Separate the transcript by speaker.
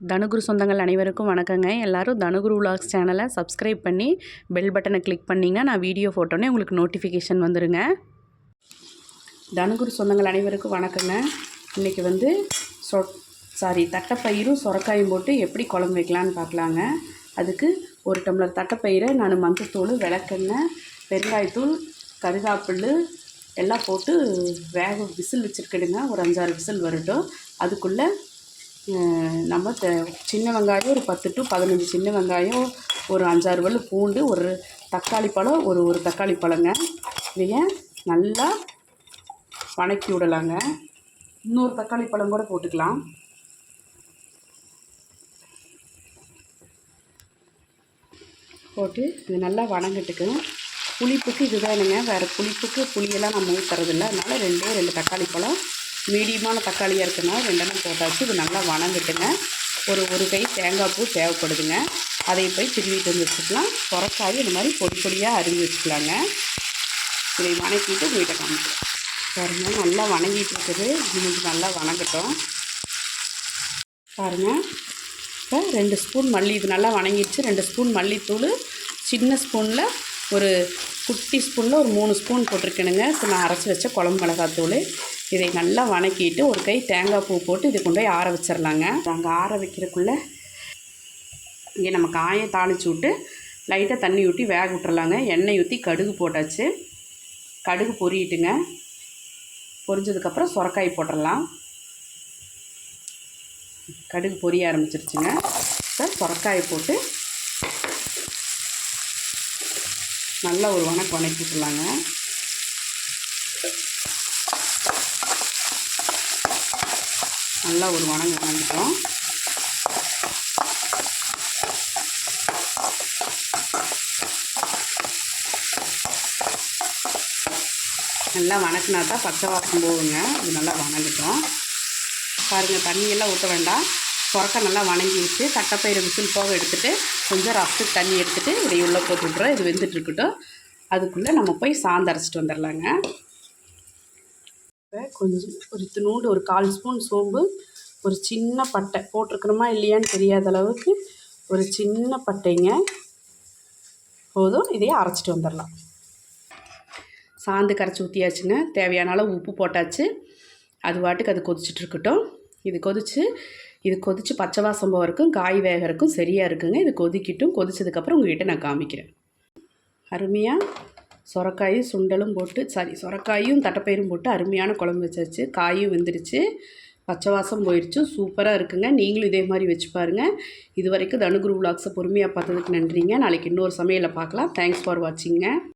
Speaker 1: தனுகுரு சொந்தங்கள் அனைவருக்கும் வணக்கங்க. எல்லாரும் தனுகுரு விலாக்ஸ் சேனலை சப்ஸ்கிரைப் பண்ணி பெல் பட்டனை கிளிக் பண்ணிங்கன்னா நான் வீடியோ ஃபோட்டோனே உங்களுக்கு நோட்டிஃபிகேஷன் வந்துடுங்க தனுகுரு சொந்தங்கள் அனைவருக்கும் வணக்கங்க. இன்றைக்கி வந்து சொ சாரி தட்டைப்பயிரும் சொரக்காயும் போட்டு எப்படி குழம்பு வைக்கலான்னு பார்க்கலாங்க. அதுக்கு ஒரு டம்ளர் தட்டைப்பயிரை நான் மஞ்சத்தூள் விளக்கெண்ணெய் பெருங்காயத்தூள் கருகாப்பில் எல்லாம் போட்டு வேக விசில் வச்சுருக்கிடுங்க ஒரு அஞ்சாறு விசில் வரட்டும். அதுக்குள்ளே நம்ம த சின்ன வெங்காயம் ஒரு பத்து டு பதினஞ்சு சின்ன வெங்காயம் ஒரு அஞ்சாறு வல் பூண்டு ஒரு தக்காளி பழம் ஒரு ஒரு தக்காளி பழங்க. இதைய நல்லா வணக்கி விடலாங்க. இன்னொரு தக்காளி பழம் கூட போட்டுக்கலாம். போட்டு இது நல்லா வணங்கட்டுக்கு. புளிப்புக்கு இதுதானுங்க. வேறு புளிப்புக்கு புளியெல்லாம் நம்ம ஊற்றுறதில்ல அதனால் ரெண்டே ரெண்டு தக்காளி பழம். மீடியமான தக்காளியாக இருக்கணும் ரெண்டெண்ணம் போட்டாச்சு. இது நல்லா வணங்கிட்டுங்க. ஒரு ஒரு கை தேங்காய் பூ தேவைப்படுதுங்க. அதை போய் திருவிட்டு வந்து வச்சுக்கலாம். குறைச்சாவே இந்த மாதிரி பொடி பொடியாக அரிஞ்சு வச்சுக்கலாங்க. இதை வணக்கிட்டு வீட்டை காமிக்கிறேன். பாருங்கள் நல்லா வணங்கிட்டு இருக்குது. இன்னைக்கு நல்லா வணங்கட்டும். பாருங்கள் இப்போ ரெண்டு ஸ்பூன் மல்லி இது நல்லா வணங்கிடுச்சு. ரெண்டு ஸ்பூன் மல்லித்தூள் சின்ன ஸ்பூனில் ஒரு குட்டி ஸ்பூனில் ஒரு மூணு ஸ்பூன் போட்டிருக்கேனுங்க. இப்போ நான் அரைச்சி வச்ச குழம்பு மிளகாத்தூள். இதை நல்லா வணக்கிட்டு ஒரு கை தேங்காய் பூ போட்டு இதை கொண்டு போய் ஆற வச்சிடலாங்க அங்கே ஆற வைக்கிறதுக்குள்ளே இங்கே நம்ம காயை தாளிச்சு விட்டு லைட்டாக தண்ணி ஊற்றி வேக விட்டுறலாங்க. எண்ணெய் ஊற்றி கடுகு போட்டாச்சு. கடுகு பொரியிட்டுங்க. பொரிஞ்சதுக்கப்புறம் சுரக்காய் போட்டுடலாம் கடுகு பொரிய ஆரம்பிச்சிருச்சுங்க. இப்போ சுரக்காயை போட்டு நல்லா ஒரு வணக்கு வணக்கிக்கலாங்க நல்லா ஒரு வணங்க வணங்கிட்டோம் நல்லா வணக்கினா தான் பச்சை வாசம் போகுங்க. இது நல்லா வணங்கிட்டோம். பாருங்கள் தண்ணியெல்லாம் ஊற்ற வேண்டாம். சுரக்க நல்லா வணங்கிடுச்சு தட்டைப்பயிறு விசில் போக எடுத்துகிட்டு கொஞ்சம் ரசத்துக்கு தண்ணி எடுத்துகிட்டு இதை உள்ளே போட்டு விட்றோம் இது வெந்துட்டுருக்கட்டும். அதுக்குள்ளே நம்ம போய் சாந்தரைச்சிட்டு வந்துடலாங்க. இப்போ கொஞ்சம் ஒரு துணூண்டு ஒரு கால் ஸ்பூன் சோம்பு ஒரு சின்ன பட்டை. போட்டிருக்கிறோமா இல்லையான்னு தெரியாத அளவுக்கு ஒரு சின்ன பட்டைங்க. போதும் இதையே அரைச்சிட்டு வந்துடலாம். சாந்து கரைச்சி ஊற்றியாச்சுங்க தேவையான அளவு உப்பு போட்டாச்சு. அது வாட்டுக்கு அது கொதிச்சுட்டு இருக்கட்டும். இது கொதிச்சு இது கொதித்து பச்சை வாசம் போகிறக்கும் காய் வேகறதுக்கும் சரியாக இருக்குங்க. இது கொதிக்கிட்டும். கொதிச்சதுக்கப்புறம் உங்ககிட்ட நான் காமிக்கிறேன். அருமையாக சொரக்காயும் சுண்டலும் போட்டு சாரி சொரக்காயும் தட்டைப்பயிரும் போட்டு அருமையான குழம்பு வச்சாச்சு. காயும் வெந்துருச்சு பச்சை வாசம் போயிடுச்சு சூப்பராக இருக்குங்க. நீங்களும் இதே மாதிரி வச்சு பாருங்கள் இது வரைக்கும் தனுகுரு விளாக்ஸை பொறுமையாக பார்த்ததுக்கு நன்றிங்க. நாளைக்கு இன்னொரு சமையலை பார்க்கலாம். Thanks for வாட்சிங்க